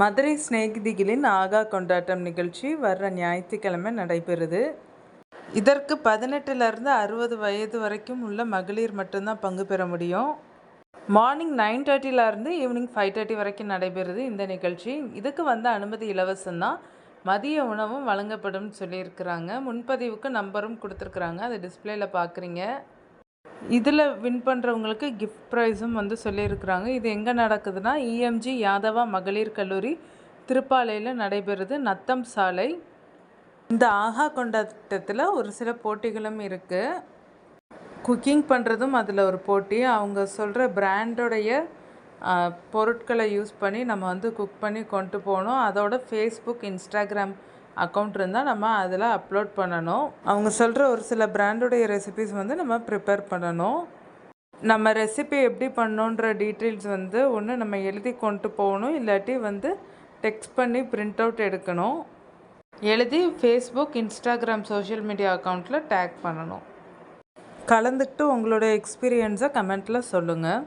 மதுரை சிநேகிதிகளின் ஆகா கொண்டாட்டம் நிகழ்ச்சி வர்ற ஞாயிற்றுக்கிழமை நடைபெறுது. இதற்கு பதினெட்டுலேருந்து அறுபது வயது வரைக்கும் உள்ள மகளிர் மட்டும்தான் பங்கு பெற முடியும். மார்னிங் நைன் தேர்ட்டிலேருந்து ஈவினிங் ஃபைவ் தேர்ட்டி வரைக்கும் நடைபெறுது இந்த நிகழ்ச்சி. இதுக்கு வந்து அனுமதி இலவசம்தான். மதிய உணவும் வழங்கப்படும் சொல்லியிருக்கிறாங்க. முன்பதிவுக்கு நம்பரும் கொடுத்துருக்குறாங்க. அதை டிஸ்பிளேயில் பார்க்குறீங்க இதில் வின் பண்ணுறவங்களுக்கு கிஃப்ட் ப்ரைஸும் வந்து சொல்லியிருக்கிறாங்க. இது எங்கே நடக்குதுன்னா இஎம்ஜி யாதவா மகளிர் கல்லூரி திருப்பாலையில் நடைபெறுது. நத்தம் சாலை. இந்த ஆஹா கொண்டாட்டத்தில் ஒரு சில போட்டிகளும் இருக்குது குக்கிங் பண்ணுறதும் அதில் ஒரு போட்டி. அவங்க சொல்கிற பிராண்டோடைய பொருட்களை யூஸ் பண்ணி நம்ம வந்து குக் பண்ணி கொண்டு போகணும். அதோட ஃபேஸ்புக் இன்ஸ்டாகிராம் அக்கௌண்ட் இருந்தால் நம்ம அதில் அப்லோட் பண்ணணும். அவங்க சொல்கிற ஒரு சில பிராண்டுடைய ரெசிபிஸ் வந்து நம்ம ப்ரிப்பேர் பண்ணணும். நம்ம ரெசிபி எப்படி பண்ணோன்ற டீட்டெயில்ஸ் வந்து ஒன்று நம்ம எழுதி கொண்டு போகணும். இல்லாட்டி வந்து டெக்ஸ்ட் பண்ணி பிரிண்ட் அவுட் எடுக்கணும். எழுதி ஃபேஸ்புக் இன்ஸ்டாகிராம் சோஷியல் மீடியா அக்கௌண்ட்டில் டேக் பண்ணணும். கலந்துக்கிட்டு உங்களோட எக்ஸ்பீரியன்ஸை கமெண்ட்டில் சொல்லுங்கள்